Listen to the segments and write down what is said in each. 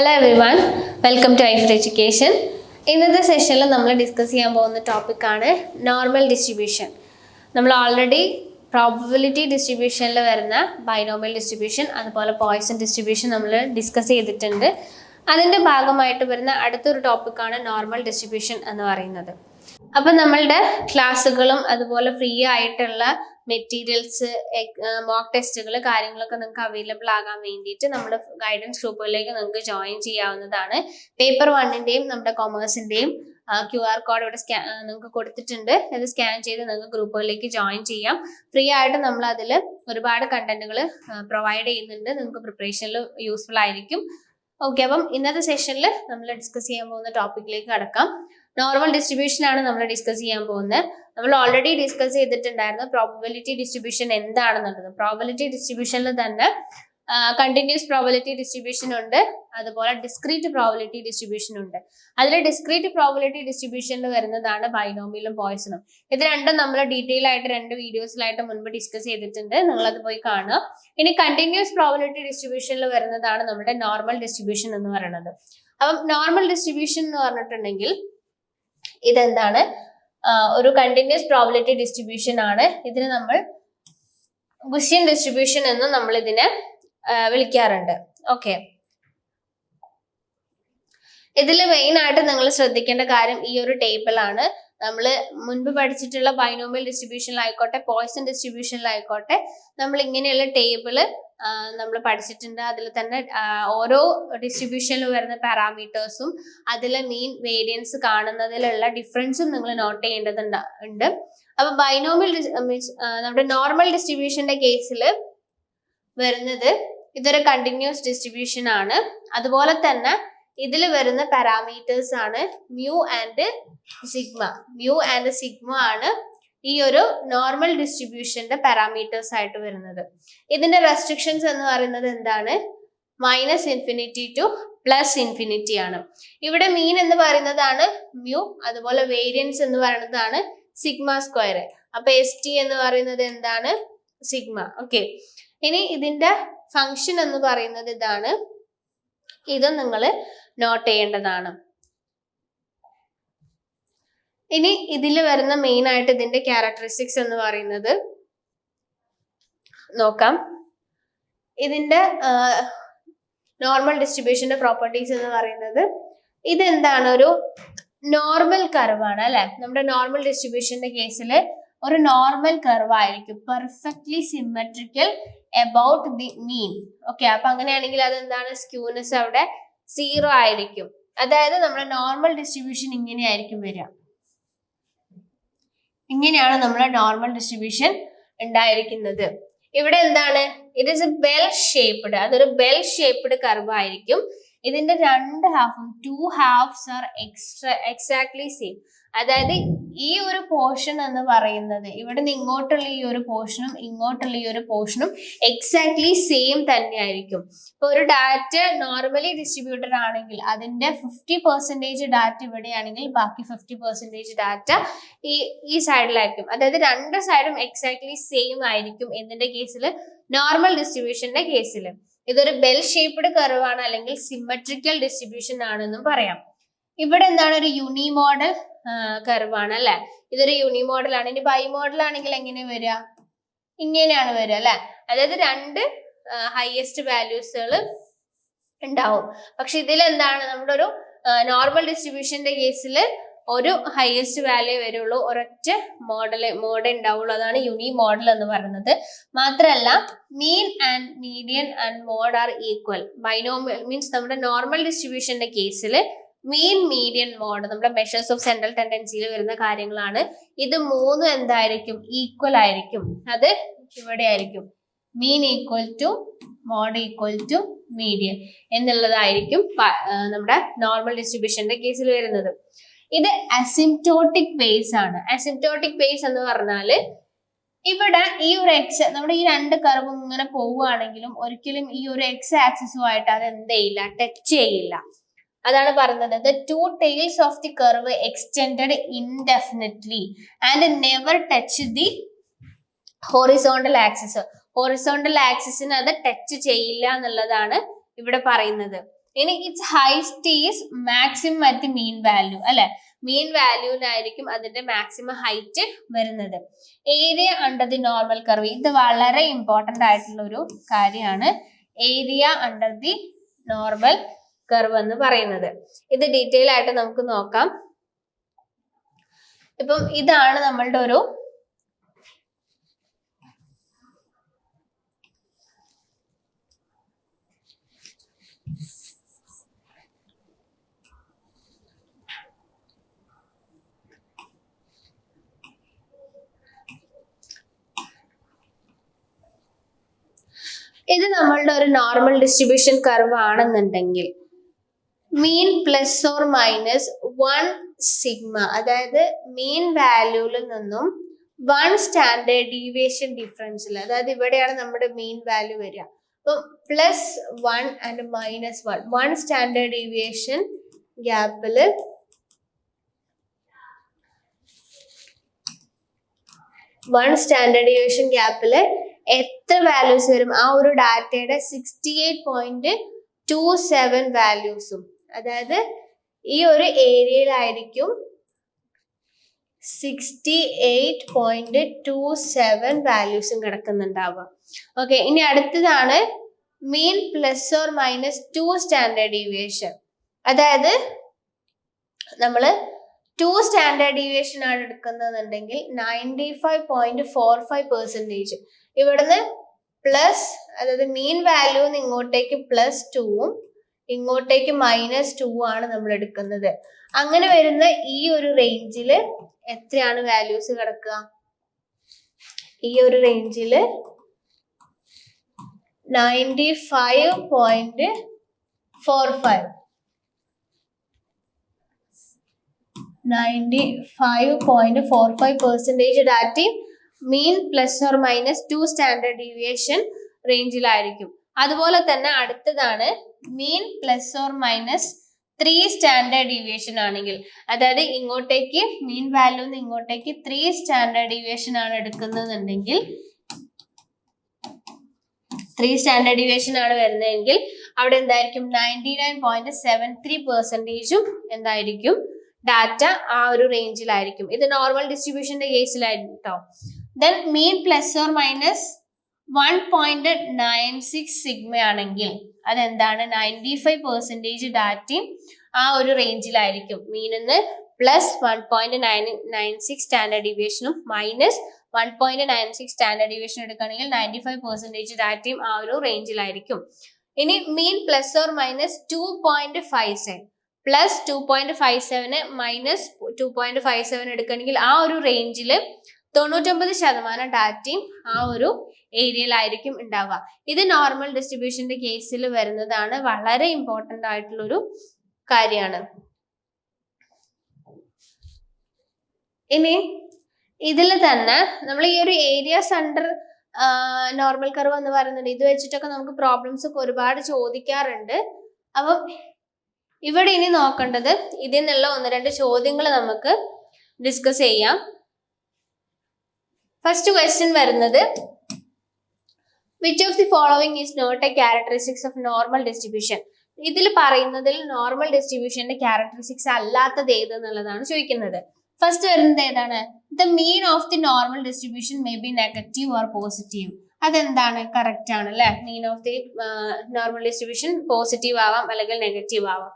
Hello everyone welcome to Aif education ഇന്നത്തെ സെഷനിൽ നമ്മൾ ഡിസ്കസ് ചെയ്യാൻ പോകുന്ന ടോപ്പിക്കാണ് നോർമൽ ഡിസ്ട്രിബ്യൂഷൻ നമ്മൾ ഓൾറെഡി പ്രോബിലിറ്റി ഡിസ്ട്രിബ്യൂഷനിൽ വരുന്ന ബൈനോമൽ ഡിസ്ട്രിബ്യൂഷൻ അതുപോലെ പോയിസൺ ഡിസ്ട്രിബ്യൂഷൻ നമ്മൾ ഡിസ്കസ് ചെയ്തിട്ടുണ്ട്. അതിന്റെ ഭാഗമായിട്ട് വരുന്ന അടുത്തൊരു ടോപ്പിക്കാണ് നോർമൽ ഡിസ്ട്രിബ്യൂഷൻ എന്ന് പറയുന്നത്. അപ്പം നമ്മളുടെ ക്ലാസ്സുകളും അതുപോലെ ഫ്രീ ആയിട്ടുള്ള മെറ്റീരിയൽസ് മോക്ക് ടെസ്റ്റുകൾ കാര്യങ്ങളൊക്കെ നിങ്ങൾക്ക് അവൈലബിൾ ആകാൻ വേണ്ടിയിട്ട് നമ്മുടെ ഗൈഡൻസ് ഗ്രൂപ്പുകളിലേക്ക് നിങ്ങൾക്ക് ജോയിൻ ചെയ്യാവുന്നതാണ്. പേപ്പർ വണ്ണിന്റെയും നമ്മുടെ കൊമേഴ്സിന്റെയും ക്യു ആർ കോഡ് ഇവിടെ സ്കാൻ നിങ്ങൾക്ക് കൊടുത്തിട്ടുണ്ട്. അത് സ്കാൻ ചെയ്ത് നിങ്ങൾക്ക് ഗ്രൂപ്പുകളിലേക്ക് ജോയിൻ ചെയ്യാം. ഫ്രീ ആയിട്ട് നമ്മൾ അതിൽ ഒരുപാട് കണ്ടന്റുകൾ പ്രൊവൈഡ് ചെയ്യുന്നുണ്ട്. നിങ്ങൾക്ക് പ്രിപ്പറേഷനിൽ യൂസ്ഫുൾ ആയിരിക്കും. ഓക്കെ അപ്പം ഇന്നത്തെ സെഷനിൽ നമ്മൾ ഡിസ്കസ് ചെയ്യാൻ പോകുന്ന ടോപ്പിക്കിലേക്ക് കടക്കാം. നോർമൽ ഡിസ്ട്രിബ്യൂഷൻ ആണ് നമ്മൾ ഡിസ്കസ് ചെയ്യാൻ പോകുന്നത്. നമ്മൾ ഓൾറെഡി ഡിസ്കസ് ചെയ്തിട്ടുണ്ടായിരുന്നു പ്രോബിലിറ്റി ഡിസ്ട്രിബ്യൂഷൻ എന്താണെന്നുള്ളത്. പ്രോബിലിറ്റി ഡിസ്ട്രിബ്യൂഷനിൽ തന്നെ കണ്ടിന്യൂസ് പ്രോബിലിറ്റി ഡിസ്ട്രിബ്യൂഷൻ ഉണ്ട്. അതുപോലെ ഡിസ്ക്രീറ്റ് പ്രോബിലിറ്റി ഡിസ്ട്രിബ്യൂഷൻ ഉണ്ട്. അതിൽ ഡിസ്ക്രീറ്റ് പ്രോബിലിറ്റി ഡിസ്ട്രിബ്യൂഷനിൽ വരുന്നതാണ് ബൈനോമിയലും പോയിസണും ഇത് രണ്ടും നമ്മൾ ഡീറ്റെയിൽ ആയിട്ട് രണ്ട് വീഡിയോസിലായിട്ട് മുൻപ് ഡിസ്കസ് ചെയ്തിട്ടുണ്ട്. നിങ്ങൾ അത് പോയി കാണുക. ഇനി കണ്ടിന്യൂസ് പ്രോബിലിറ്റി ഡിസ്ട്രിബ്യൂഷനിൽ വരുന്നതാണ് നമ്മുടെ നോർമൽ ഡിസ്ട്രിബ്യൂഷൻ എന്ന് പറയുന്നത്. അപ്പം നോർമൽ ഡിസ്ട്രിബ്യൂഷൻ എന്ന് പറഞ്ഞിട്ടുണ്ടെങ്കിൽ ഇതെന്താണ്? ഒരു കണ്ടിന്യൂസ് പ്രോബിലിറ്റി ഡിസ്ട്രിബ്യൂഷൻ ആണ്. ഇതിന് നമ്മൾ ഗുഷ്യൻ ഡിസ്ട്രിബ്യൂഷൻ എന്ന് നമ്മൾ ഇതിനെ വിളിക്കാറുണ്ട്. ഓക്കെ ഇതിൽ മെയിൻ ആയിട്ട് നിങ്ങൾ ശ്രദ്ധിക്കേണ്ട കാര്യം ഈ ഒരു ടേബിളാണ് നമ്മൾ മുൻപ് പഠിച്ചിട്ടുള്ള ബൈനോമിയൽ ഡിസ്ട്രിബ്യൂഷനിലായിക്കോട്ടെ പോയിസൺ ഡിസ്ട്രിബ്യൂഷനിലായിക്കോട്ടെ നമ്മൾ ഇങ്ങനെയുള്ള ടേബിൾ നമ്മൾ പഠിച്ചിട്ടുണ്ട്. അതിൽ തന്നെ ഓരോ ഡിസ്ട്രിബ്യൂഷനിൽ വരുന്ന പാരാമീറ്റേഴ്സും അതിലെ മീൻ വേരിയൻസ് കാണുന്നതിലുള്ള ഡിഫറൻസും നിങ്ങൾ നോട്ട് ചെയ്യേണ്ടതുണ്ട് ഉണ്ട്. അപ്പൊ ബൈനോമിയൽ മീൻസ് നമ്മുടെ നോർമൽ ഡിസ്ട്രിബ്യൂഷന്റെ കേസിൽ വരുന്നത് ഇതൊരു കണ്ടിന്യൂസ് ഡിസ്ട്രിബ്യൂഷൻ ആണ്. അതുപോലെ തന്നെ ഇതിൽ വരുന്ന പാരാമീറ്റേഴ്സ് ആണ് mu and sigma mu and sigma ആണ് ഈ ഒരു നോർമൽ ഡിസ്ട്രിബ്യൂഷന്റെ പാരാമീറ്റേഴ്സ് ആയിട്ട് വരുന്നത്. ഇതിന്റെ റെസ്ട്രിക്ഷൻസ് എന്ന് പറയുന്നത് എന്താണ്? Minus infinity to plus infinity ആണ്. ഇവിടെ മീൻ എന്ന് പറയുന്നതാണ് മ്യൂ അതുപോലെ വേരിയൻസ് എന്ന് പറയുന്നതാണ് സിഗ്മ സ്ക്വയർ അപ്പൊ എസ് ടി എന്ന് പറയുന്നത് എന്താണ്? സിഗ്മ ഓക്കെ ഇനി ഇതിന്റെ ഫങ്ഷൻ എന്ന് പറയുന്നത് ഇതാണ് ഇത് നിങ്ങൾ നോട്ട് ചെയ്യേണ്ടതാണ്. ഇനി ഇതിൽ വരുന്ന മെയിൻ ആയിട്ട് ഇതിന്റെ ക്യാരക്ടറിസ്റ്റിക്സ് എന്ന് പറയുന്നത് നോക്കാം. ഇതിന്റെ നോർമൽ ഡിസ്ട്രിബ്യൂഷന്റെ പ്രോപ്പർട്ടീസ് എന്ന് പറയുന്നത് ഇതെന്താണ്? ഒരു നോർമൽ കർവാണ് അല്ലെ? നമ്മുടെ നോർമൽ ഡിസ്ട്രിബ്യൂഷന്റെ കേസിൽ ഒരു നോർമൽ കർവ് ആയിരിക്കും. Perfectly symmetrical about the mean okay അപ്പൊ അങ്ങനെയാണെങ്കിൽ അതെന്താണ്? സ്ക്യൂനെസ് അവിടെ സീറോ ആയിരിക്കും. അതായത് നമ്മുടെ നോർമൽ ഡിസ്ട്രിബ്യൂഷൻ ഇങ്ങനെയായിരിക്കും വരിക. ഇങ്ങനെയാണ് നമ്മുടെ നോർമൽ ഡിസ്ട്രിബ്യൂഷൻ ഉണ്ടായിരിക്കുന്നത്. ഇവിടെ എന്താണ്? It is a bell shaped അതൊരു ബെൽ ഷേപ്ഡ് കർവ് ആയിരിക്കും. ഇതിന്റെ രണ്ട് ഹാഫും two halves are extra exactly same അതായത് ഈ ഒരു പോർഷൻ എന്ന് പറയുന്നത് ഇവിടെ നിന്ന് ഇങ്ങോട്ടുള്ള ഈ ഒരു പോർഷനും ഇങ്ങോട്ടുള്ള ഈ ഒരു പോർഷനും എക്സാക്ട്ലി സെയിം തന്നെയായിരിക്കും. ഇപ്പൊ ഒരു ഡാറ്റ നോർമലി ഡിസ്ട്രിബ്യൂട്ടഡ് ആണെങ്കിൽ അതിന്റെ ഫിഫ്റ്റി പെർസെന്റേജ് ഡാറ്റ ഇവിടെയാണെങ്കിൽ ബാക്കി ഫിഫ്റ്റി പെർസെന്റേജ് ഡാറ്റ ഈ ഈ സൈഡിലായിരിക്കും അതായത് രണ്ട് സൈഡും എക്സാക്ട്ലി സെയിം ആയിരിക്കും എന്നതിന്റെ കേസിൽ നോർമൽ ഡിസ്ട്രിബ്യൂഷന്റെ കേസിൽ ഇതൊരു ബെൽ ഷേപ്ഡ് കർവാണ് അല്ലെങ്കിൽ സിമ്മട്രിക്കൽ ഡിസ്ട്രിബ്യൂഷൻ ആണെന്നും പറയാം. ഇവിടെ എന്താണ് ഒരു യുണി മോഡൽ കർവാണ് അല്ലെ ഇതൊരു യൂണി മോഡൽ ആണ്. ഇനി ബൈ മോഡൽ ആണെങ്കിൽ എങ്ങനെ വരിക ഇങ്ങനെയാണ് വരിക അല്ലെ? അതായത് രണ്ട് ഹയസ്റ്റ് വാല്യൂസുകൾ ഉണ്ടാവും. പക്ഷെ ഇതിൽ എന്താണ് നമ്മുടെ ഒരു നോർമൽ ഡിസ്ട്രിബ്യൂഷന്റെ കേസിൽ ഒരു ഹയസ്റ്റ് വാല്യൂ വരുള്ളൂ. ഒരൊറ്റ മോഡൽ മോഡ് ഉണ്ടാവുള്ളൂ. അതാണ് യൂണി മോഡൽ എന്ന് പറയുന്നത്. മാത്രമല്ല mean and median and mode are equal binomial means നമ്മുടെ നോർമൽ ഡിസ്ട്രിബ്യൂഷന്റെ കേസിൽ മീൻ മീഡിയൻ മോഡ് നമ്മുടെ മെഷേഴ്സ് ഓഫ് സെൻട്രൽ ടെൻഡൻസിയിൽ വരുന്ന കാര്യങ്ങളാണ്. ഇത് മൂന്നും എന്തായിരിക്കും? ഈക്വൽ ആയിരിക്കും. അത് ഇവിടെ ആയിരിക്കും. Mean equal to mode equal to median എന്നുള്ളതായിരിക്കും നമ്മുടെ നോർമൽ ഡിസ്ട്രിബ്യൂഷന്റെ കേസിൽ വരുന്നത്. ഇത് അസിംറ്റോട്ടിക് ബേസ് ആണ്. അസിംറ്റോട്ടിക് ബേസ് എന്ന് പറഞ്ഞാൽ ഇവിടെ ഈ ഒരു എക്സ് നമ്മുടെ ഈ രണ്ട് കർവും ഇങ്ങനെ പോവുകയാണെങ്കിലും ഒരിക്കലും ഈ ഒരു എക്സ് ആക്സിസുമായിട്ട് അത് എന്ത് ചെയ്യില്ല ടച്ച് ചെയ്യില്ല. അതാണ് പറയുന്നത് the two tails of the curve extend indefinitely and never touch the horizontal axis horizontal ആക്സിസിന് അത് ടച്ച് ചെയ്യില്ല എന്നുള്ളതാണ് ഇവിടെ പറയുന്നത്. ഇനി its highest is maximum at mean value അല്ലെ? മീൻ വാല്യൂവിനായിരിക്കും അതിന്റെ മാക്സിമം ഹൈറ്റ് വരുന്നത്. Area under the normal curve ഇത് വളരെ ഇമ്പോർട്ടന്റ് ആയിട്ടുള്ള ഒരു കാര്യമാണ്. Area under the normal curve എന്ന് പറയുന്നത്. ഇത് ഡീറ്റെയിൽ ആയിട്ട് നമുക്ക് നോക്കാം. ഇപ്പം ഇതാണ് നമ്മളുടെ ഒരു ഇത് നമ്മളുടെ ഒരു നോർമൽ ഡിസ്ട്രിബ്യൂഷൻ കർവ് ആണെന്നുണ്ടെങ്കിൽ mean plus or minus one sigma അതായത് മീൻ വാല്യൂവിൽ നിന്നും വൺ സ്റ്റാൻഡേർഡ് ഡീവിയേഷൻ ഡിഫറൻസിൽ അതായത് ഇവിടെയാണ് നമ്മുടെ മീൻ വാല്യൂ വരിക. അപ്പം plus one and minus one one standard deviation ഗ്യാപ്പിൽ വൺ സ്റ്റാൻഡേർഡ് ഡീവിയേഷൻ ഗ്യാപ്പിൽ എത്ര വാല്യൂസ് വരും? ആ ഒരു ഡാറ്റയുടെ sixty eight point two seven വാല്യൂസും അതായത് ഈ ഒരു ഏരിയയിലായിരിക്കും sixty eight point two seven വാല്യൂസും കിടക്കുന്നുണ്ടാവുക. ഓക്കെ ഇനി അടുത്തതാണ് mean plus or minus two standard deviation അതായത് നമ്മൾ ടു സ്റ്റാൻഡേർഡ് ഡീവിയേഷൻ ആണ് എടുക്കുന്നതെന്നുണ്ടെങ്കിൽ ninety five point four five percentage ഇവിടുന്ന് പ്ലസ് അതായത് മീൻ വാല്യൂന്ന് ഇങ്ങോട്ടേക്ക് പ്ലസ് ടുവും ഇങ്ങോട്ടേക്ക് മൈനസ് ടു ആണ് നമ്മൾ എടുക്കുന്നത്. അങ്ങനെ വരുന്ന ഈ ഒരു റേഞ്ചിൽ എത്രയാണ് വാല്യൂസ് കിടക്കുക? ഈ ഒരു റേഞ്ചിൽ ninety five point four five ninety five point four five percentage ഡാറ്റയും mean plus or minus two standard deviation റേഞ്ചിലായിരിക്കും അതുപോലെ തന്നെ അടുത്തതാണ് mean plus or minus three standard deviation ആണെങ്കിൽ. അതായത് ഇങ്ങോട്ടേക്ക് മീൻ വാല്യൂ ഇങ്ങോട്ടേക്ക് ത്രീ സ്റ്റാൻഡേർഡ് ഡീവിയേഷൻ ആണ് എടുക്കുന്നതെന്നുണ്ടെങ്കിൽ ത്രീ സ്റ്റാൻഡേർഡ് ഡീവിയേഷൻ ആണ് വരുന്നതെങ്കിൽ അവിടെ എന്തായിരിക്കും? Ninety nine point seven three പെർസെന്റേജും എന്തായിരിക്കും? ഡാറ്റ ആ ഒരു റേഞ്ചിലായിരിക്കും ഇത് നോർമൽ ഡിസ്ട്രിബ്യൂഷന്റെ കേസിലായിരിക്കും കേട്ടോ then mean plus or minus one point nine six sigma ആണെങ്കിൽ അതെന്താണ്? നയന്റി ഫൈവ് പെർസെന്റേജ് ഡാറ്റയും ആ ഒരു റേഞ്ചിലായിരിക്കും മീനിന്ന് plus one point nine nine six standard ഡിവിയേഷനും minus one point nine six standard deviation എടുക്കുകയാണെങ്കിൽ നയന്റി ഫൈവ് പെർസെന്റേജ് ഡാറ്റയും ആ ഒരു റേഞ്ചിലായിരിക്കും ഇനി mean plus or minus two point five seven plus two point five seven minus two point five seven എടുക്കുകയാണെങ്കിൽ ആ ഒരു റേഞ്ചിൽ തൊണ്ണൂറ്റൊമ്പത് ശതമാനം ഡാറ്റയും ആ ഒരു ഏരിയയിലായിരിക്കും ഉണ്ടാവുക. ഇത് നോർമൽ ഡിസ്ട്രിബ്യൂഷന്റെ കേസിൽ വരുന്നതാണ്. വളരെ ഇമ്പോർട്ടന്റ് ആയിട്ടുള്ളൊരു കാര്യമാണ്. ഇനി ഇതിൽ തന്നെ നമ്മൾ ഈ ഒരു ഏരിയാസ് അണ്ടർ നോർമൽ കർവ് എന്ന് പറയുന്നുണ്ട്. ഇത് വെച്ചിട്ടൊക്കെ നമുക്ക് പ്രോബ്ലംസ് ഒക്കെ ഒരുപാട് ചോദിക്കാറുണ്ട്. അപ്പം ഇവിടെ ഇനി നോക്കേണ്ടത് ഇതിൽ നിന്നുള്ള ഒന്ന് രണ്ട് ചോദ്യങ്ങൾ നമുക്ക് ഡിസ്കസ് ചെയ്യാം. ഫസ്റ്റ് ക്വസ്റ്റ്യൻ വരുന്നത് which of the following is not a characteristics of normal distribution ഇതിൽ പറയുന്നതിൽ നോർമൽ ഡിസ്ട്രിബ്യൂഷന്റെ ക്യാരക്ടറിസ്റ്റിക്സ് അല്ലാത്തത് ഏത് എന്നുള്ളതാണ് ചോദിക്കുന്നത്. ഫസ്റ്റ് വരുന്നത് ഏതാണ്? The mean of the normal distribution may be negative or positive അതെന്താണ്? കറക്റ്റ് ആണ് അല്ലെ? Mean of the normal distribution positive ആവാം അല്ലെങ്കിൽ നെഗറ്റീവ് ആവാം.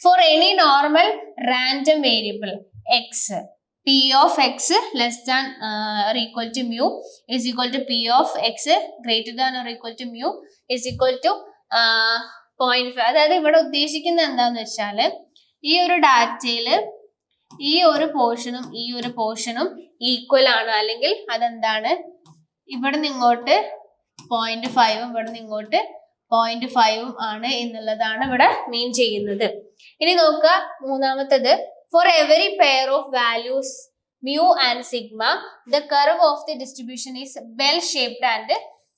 For any normal random variable X P of X less than equal to mu is equal to P of X greater than or equal to mu is equal to point five അതായത് ഇവിടെ ഉദ്ദേശിക്കുന്നത് എന്താന്ന് വെച്ചാൽ ഈ ഒരു ഡാറ്റയിൽ ഈ ഒരു പോർഷനും ഈ ഒരു പോർഷനും ഈക്വൽ ആണ്. അല്ലെങ്കിൽ അതെന്താണ്? ഇവിടെ നിന്ന് ഇങ്ങോട്ട് പോയിന്റ് ഫൈവും ഇവിടെ നിന്ന് ഇങ്ങോട്ട് പോയിന്റ് ഫൈവും ആണ് എന്നുള്ളതാണ് ഇവിടെ മീൻ ചെയ്യുന്നത്. ഇനി നോക്കുക മൂന്നാമത്തത് for every pair of values mu and sigma the curve of the distribution is well shaped and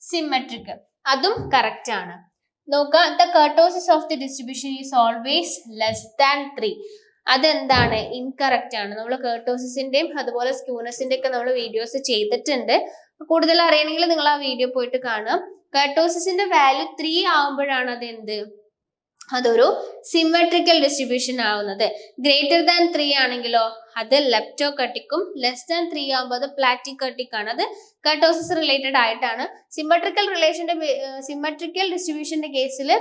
symmetric അതും കറക്റ്റ് ആണ്. നോക്കുക the kurtosis of the distribution is always less than three അതെന്താണ്? ഇൻകറക്റ്റ് ആണ്. നമ്മൾ കേർട്ടോസിന്റെയും അതുപോലെ സ്ക്യൂനസിന്റെ ഒക്കെ നമ്മൾ വീഡിയോസ് ചെയ്തിട്ടുണ്ട് കൂടുതൽ അറിയണമെങ്കിൽ നിങ്ങൾ ആ വീഡിയോ പോയിട്ട് കാണുക. കേർട്ടോസിന്റെ വാല്യൂ ത്രീ ആവുമ്പോഴാണ് അത് എന്ത് അതൊരു സിമെട്രിക്കൽ ഡിസ്ട്രിബ്യൂഷൻ ആവുന്നത്. ഗ്രേറ്റർ ദാൻ ത്രീ ആണെങ്കിലോ അത് ലെപ്റ്റോ കട്ടിക്കും ലെസ് ദാൻ ത്രീ ആകുമ്പോൾ അത് പ്ലാറ്റിക്കട്ടിക് ആണ്. അത് കട്ടോസിസ് റിലേറ്റഡ് ആയിട്ടാണ്. സിമെട്രിക്കൽ റിലേഷന്റെ സിമെട്രിക്കൽ ഡിസ്ട്രിബ്യൂഷന്റെ കേസിൽ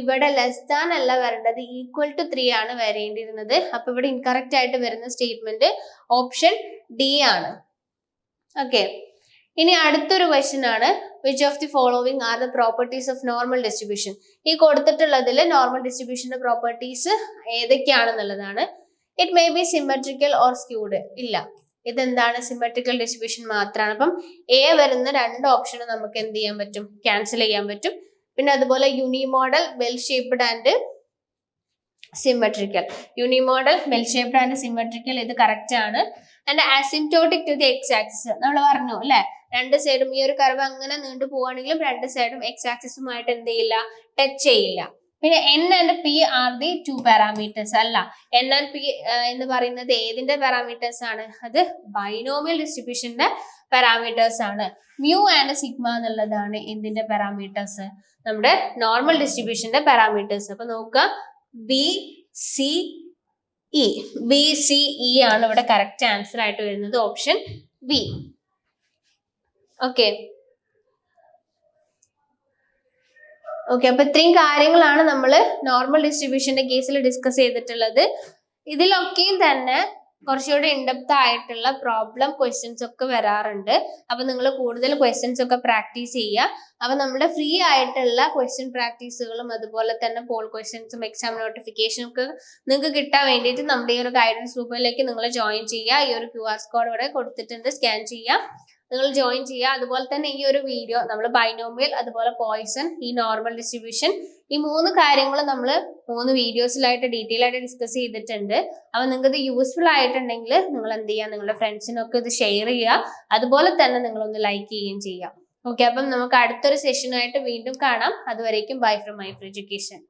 ഇവിടെ ലെസ് ദാൻ അല്ല വരേണ്ടത് ഈക്വൽ ടു ത്രീ ആണ് വരേണ്ടിയിരുന്നത്. അപ്പൊ ഇവിടെ ഇൻകറക്റ്റ് ആയിട്ട് വരുന്ന സ്റ്റേറ്റ്മെന്റ് ഓപ്ഷൻ ഡി ആണ്. ഓക്കെ ഇനി അടുത്തൊരു ക്വസ്റ്റ്യൻ ആണ് which of the following are the properties of normal distribution ഈ കൊടുത്തിട്ടുള്ളതിൽ നോർമൽ ഡിസ്ട്രിബ്യൂഷന്റെ properties ഏതൊക്കെയാണെന്നുള്ളതാണ്. It may be symmetrical or skewed ഇല്ല. ഇതെന്താണ്? സിമെട്രിക്കൽ ഡിസ്ട്രിബ്യൂഷൻ മാത്രമാണ് അപ്പം എ വരുന്ന രണ്ട് ഓപ്ഷനും നമുക്ക് എന്ത് ചെയ്യാൻ പറ്റും? ക്യാൻസൽ ചെയ്യാൻ പറ്റും. പിന്നെ അതുപോലെ unimodal well shaped and symmetrical unimodal bell shaped and symmetrical ഇത് കറക്റ്റ് ആണ്. And asymptotic to the X axis നമ്മൾ പറഞ്ഞു അല്ലെ? രണ്ട് സൈഡും ഈ ഒരു കർവ് അങ്ങനെ നീണ്ടു പോവാണെങ്കിലും രണ്ട് സൈഡും എക്സ് ആക്സിസുമായിട്ട് എന്ത് ചെയ്യില്ല? ടച്ച് ചെയ്യില്ല. പിന്നെ N and P are the two parameters അല്ല. എൻ ആൻഡ് പി എന്ന് പറയുന്നത് ഏതിന്റെ പാരാമീറ്റേഴ്സ് ആണ്? അത് ബൈനോമിയൽ ഡിസ്ട്രിബ്യൂഷന്റെ പാരാമീറ്റേഴ്സ് ആണ്. മ്യൂ ആൻഡ് സിഗ്മ എന്നുള്ളതാണ് എന്തിന്റെ പാരാമീറ്റേഴ്സ് നമ്മുടെ നോർമൽ ഡിസ്ട്രിബ്യൂഷന്റെ പാരാമീറ്റേഴ്സ് അപ്പൊ നോക്കുക B C E B C E ആണ് ഇവിടെ കറക്റ്റ് ആൻസർ ആയിട്ട് വരുന്നത് ഓപ്ഷൻ ബി ഓക്കെ ഓക്കെ അപ്പൊ ഇത്രയും കാര്യങ്ങളാണ് നമ്മൾ നോർമൽ ഡിസ്ട്രിബ്യൂഷന്റെ കേസിൽ ഡിസ്കസ് ചെയ്തിട്ടുള്ളത്. ഇതിലൊക്കെയും തന്നെ കുറച്ചുകൂടി ഇൻഡെപ്ത് ആയിട്ടുള്ള പ്രോബ്ലം ക്വസ്റ്റ്യൻസ് ഒക്കെ വരാറുണ്ട്. അപ്പൊ നിങ്ങൾ കൂടുതൽ ക്വസ്റ്റ്യൻസ് ഒക്കെ പ്രാക്ടീസ് ചെയ്യുക. അപ്പൊ നമ്മുടെ ഫ്രീ ആയിട്ടുള്ള ക്വസ്റ്റ്യൻ പ്രാക്ടീസുകളും അതുപോലെ തന്നെ പോൾ ക്വസ്റ്റ്യൻസും എക്സാം നോട്ടിഫിക്കേഷനും ഒക്കെ നിങ്ങൾക്ക് കിട്ടാൻ വേണ്ടിയിട്ട് നമ്മുടെ ഈ ഒരു ഗൈഡൻസ് ഗ്രൂപ്പിലേക്ക് നിങ്ങൾ ജോയിൻ ചെയ്യുക. ഈ ഒരു ക്യു ആർ കോഡ് ഇവിടെ കൊടുത്തിട്ടുണ്ട്. സ്കാൻ ചെയ്യുക. നിങ്ങൾ ജോയിൻ ചെയ്യുക. അതുപോലെ തന്നെ ഈ ഒരു വീഡിയോ നമ്മൾ ബൈനോമിയൽ അതുപോലെ പോയിസൺ ഈ നോർമൽ ഡിസ്ട്രിബ്യൂഷൻ ഈ മൂന്ന് കാര്യങ്ങൾ നമ്മൾ മൂന്ന് വീഡിയോസിലായിട്ട് ഡീറ്റെയിൽ ആയിട്ട് ഡിസ്കസ് ചെയ്തിട്ടുണ്ട്. അപ്പോൾ നിങ്ങൾക്ക് ഇത് യൂസ്ഫുൾ ആയിട്ടുണ്ടെങ്കിൽ നിങ്ങൾ എന്ത് ചെയ്യുക? നിങ്ങളുടെ ഫ്രണ്ട്സിനൊക്കെ ഇത് ഷെയർ ചെയ്യുക. അതുപോലെ തന്നെ നിങ്ങളൊന്ന് ലൈക്ക് ചെയ്യുകയും ചെയ്യാം ഓക്കെ അപ്പം നമുക്ക് അടുത്തൊരു സെഷനായിട്ട് വീണ്ടും കാണാം. അതുവരേക്കും ബൈ ഫ്രം മൈ എഡ്യൂക്കേഷൻ